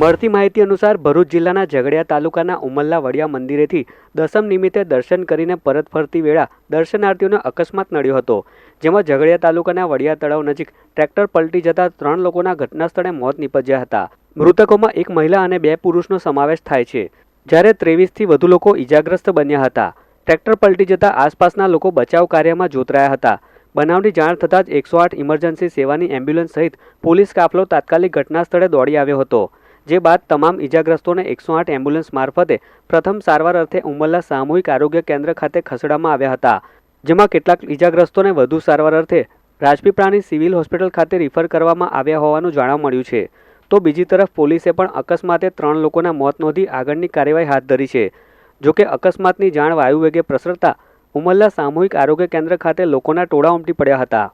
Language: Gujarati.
મળતી માહિતી અનુસાર ભરૂચ જિલ્લાના ઝઘડિયા તાલુકાના ઉમલ્લા વડિયા મંદિરેથી દસમ નિમિત્તે દર્શન કરીને પરત ફરતી વેળા દર્શનાર્થીઓને અકસ્માત નડ્યો હતો, જેમાં ઝઘડિયા તાલુકાના વડિયા તળાવ નજીક ટ્રેક્ટર પલટી જતા ત્રણ લોકોના ઘટનાસ્થળે મોત નીપજ્યા હતા. મૃતકોમાં એક મહિલા અને બે પુરુષનો સમાવેશ થાય છે. જ્યારે ત્રેવીસથી વધુ લોકો ઈજાગ્રસ્ત બન્યા હતા. ટ્રેક્ટર પલટી જતા આસપાસના લોકો બચાવ કાર્યમાં જોતરાયા હતા. બનાવની જાણ થતાં જ એકસો આઠ ઇમરજન્સી સેવાની એમ્બ્યુલન્સ સહિત પોલીસ કાફલો તાત્કાલિક ઘટના સ્થળે દોડી આવ્યો હતો. જે બાદ તમામ ઈજાગ્રસ્તોને એકસો આઠ એમ્બ્યુલન્સ મારફતે પ્રથમ સારવાર અર્થે ઉમરલા સામૂહિક આરોગ્ય કેન્દ્ર ખાતે ખસેડવામાં આવ્યા હતા. જેમાં કેટલાક ઈજાગ્રસ્તોને વધુ સારવાર અર્થે રાજપીપળાની સિવિલ હોસ્પિટલ ખાતે રિફર કરવામાં આવ્યા હોવાનું જાણવા મળ્યું છે. તો બીજી તરફ પોલીસે પણ અકસ્માતે ત્રણ લોકોના મોત નોંધી આગળની કાર્યવાહી હાથ ધરી છે. જોકે અકસ્માતની જાણ વાયુવેગે પ્રસરતા ઉમરલા સામૂહિક આરોગ્ય કેન્દ્ર ખાતે લોકોના ટોળા ઉમટી પડ્યા હતા.